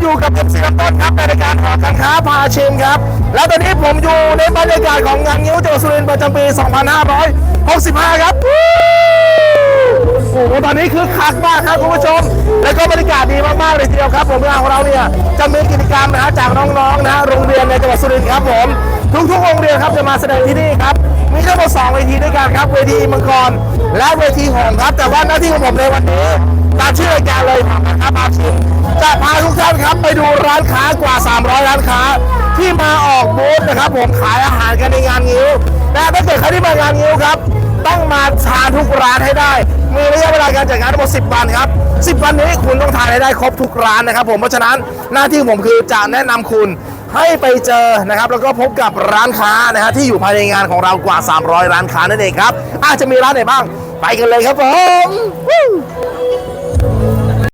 อยู่กับผมเสียต้นครับในรายการหอการค้าพาชิมครับ แล้วตอนนี้ผมอยู่ในบรรยากาศของงานงิ้วจังหวัดสุรินทร์ประจำปี 2565 ครับ โอ้โหตอนนี้คือคักมากครับคุณผู้ชม แล้วก็บรรยากาศดีมากๆเลยทีเดียวครับ ผมงานของเราเนี่ยจะมีกิจกรรมนะฮะจากน้องๆนะฮะโรงเรียนในจังหวัดสุรินทร์ครับผมทุกๆโรงเรียนครับจะมาแสดงที่นี่ครับมีทั้งหมดสองเวทีด้วยกันครับเวทีมังกรและเวทีหงครับ แต่ว่าหน้าที่ของผมในวันนี้ตามชื่อรายการเลยครับ จะพาทุกท่านครับไปดูร้านค้ากว่า 300 ร้านค้า ที่มาออกบูธนะครับ ผมขายอาหารกันในงานงิ้วแต่ถ้าเกิดใครที่มางานงิ้วครับ ต้องมาทานทุกร้านให้ได้ มีระยะเวลาการจัดงานทั้งหมด 10 วันครับ 10 วันนี้คุณต้องทานให้ได้ครบทุกร้านนะครับ ผมเพราะฉะนั้นหน้าที่ผมคือจะแนะนำคุณให้ไปเจอนะครับ แล้วก็พบกับร้านค้านะฮะที่อยู่ภายในงานของเรากว่า 300 ร้านค้านั่นเองครับอาจจะมีร้านไหนบ้าง ไปกันเลยครับผม